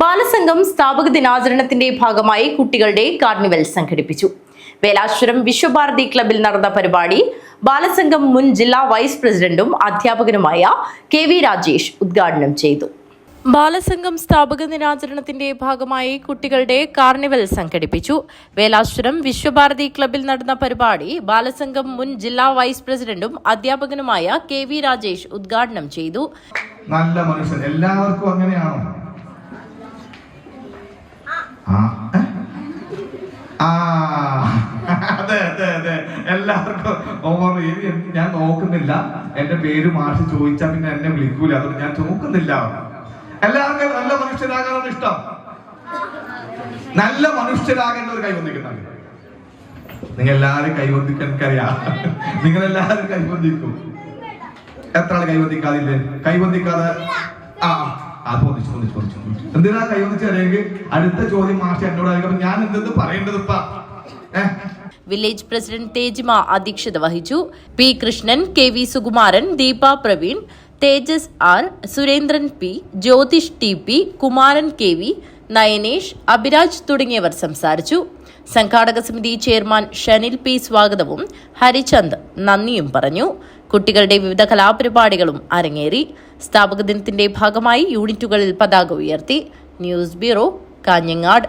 ബാലസംഘം സ്ഥാപക ദിനാചരണത്തിന്റെ ഭാഗമായി കുട്ടികളുടെ കാർണിവൽ സംഘടിപ്പിച്ചു. വേലാശ്വരം വിശ്വഭാരതി ക്ലബിൽ നടന്ന പരിപാടി ബാലസംഘം മുൻ ജില്ലാ വൈസ് പ്രസിഡന്റും അധ്യാപകനുമായ കെ വി രാജേഷ് ഉദ്ഘാടനം ചെയ്തു. ബാലസംഘം സ്ഥാപക ദിനാചരണത്തിന്റെ ഭാഗമായി കുട്ടികളുടെ കാർണിവൽ സംഘടിപ്പിച്ചു. വേലാശ്വരം വിശ്വഭാരതി ക്ലബിൽ നടന്ന പരിപാടി ബാലസംഘം മുൻ ജില്ലാ വൈസ് പ്രസിഡന്റും അധ്യാപകനുമായ കെ വി രാജേഷ് ഉദ്ഘാടനം ചെയ്തു. നല്ല മനുഷ്യൻ. എല്ലാവർക്കും അങ്ങനെയാണോ? ആ. അതെ അതെ അതെ. എല്ലാവർക്കും ഞാൻ നോക്കുന്നില്ല. എന്റെ പേര് മാഷ് ചോദിച്ചാൽ പിന്നെ എന്നെ വിളിക്കൂല. അതുകൊണ്ട് ഞാൻ നോക്കുന്നില്ല എല്ലാവർക്കും നല്ല മനുഷ്യരാകാനാണ് ഇഷ്ടം. നല്ല മനുഷ്യരാകേണ്ട ഒരു കൈവന്നിക്കുന്നുണ്ട് നിങ്ങൾ എല്ലാവരും കൈവന്ദിക്കാൻ എനിക്കറിയാം. നിങ്ങൾ എല്ലാവരും കൈവന്തിക്കും എത്ര ആൾ കൈവന്തിക്കാതില്ലേ കൈവന്തിക്കാതെ ആ. ആ പൊന്നിച്ചു പൊന്നിച്ചു പൊന്നിച്ചു എന്തിനാ കൈവന്നിച്ച് അല്ലെങ്കിൽ അടുത്ത ചോദ്യം മാർച്ച് എന്നോട് അറിയിക്കും ഞാൻ എന്തെന്ന് പറയേണ്ടത് ഇപ്പ? വില്ലേജ് പ്രസിഡന്റ് തേജിമ അധ്യക്ഷത വഹിച്ചു. P Krishnan K V Sukumaran Deepa Praveen Thejas R Surendran P Jyothish T P Kumaran K V Nayanesh Abhiraj തുടങ്ങിയവർ സംസാരിച്ചു. സംഘാടക സമിതി ചെയർമാൻ ഷനിൽ പി സ്വാഗതവും ഹരിചന്ദ് നന്ദിയും പറഞ്ഞു. കുട്ടികളുടെ വിവിധ കലാപരിപാടികളും അരങ്ങേറി. സ്ഥാപക ദിനത്തിന്റെ ഭാഗമായി യൂണിറ്റുകളിൽ പതാക ഉയർത്തി. News bureau Kanhangad.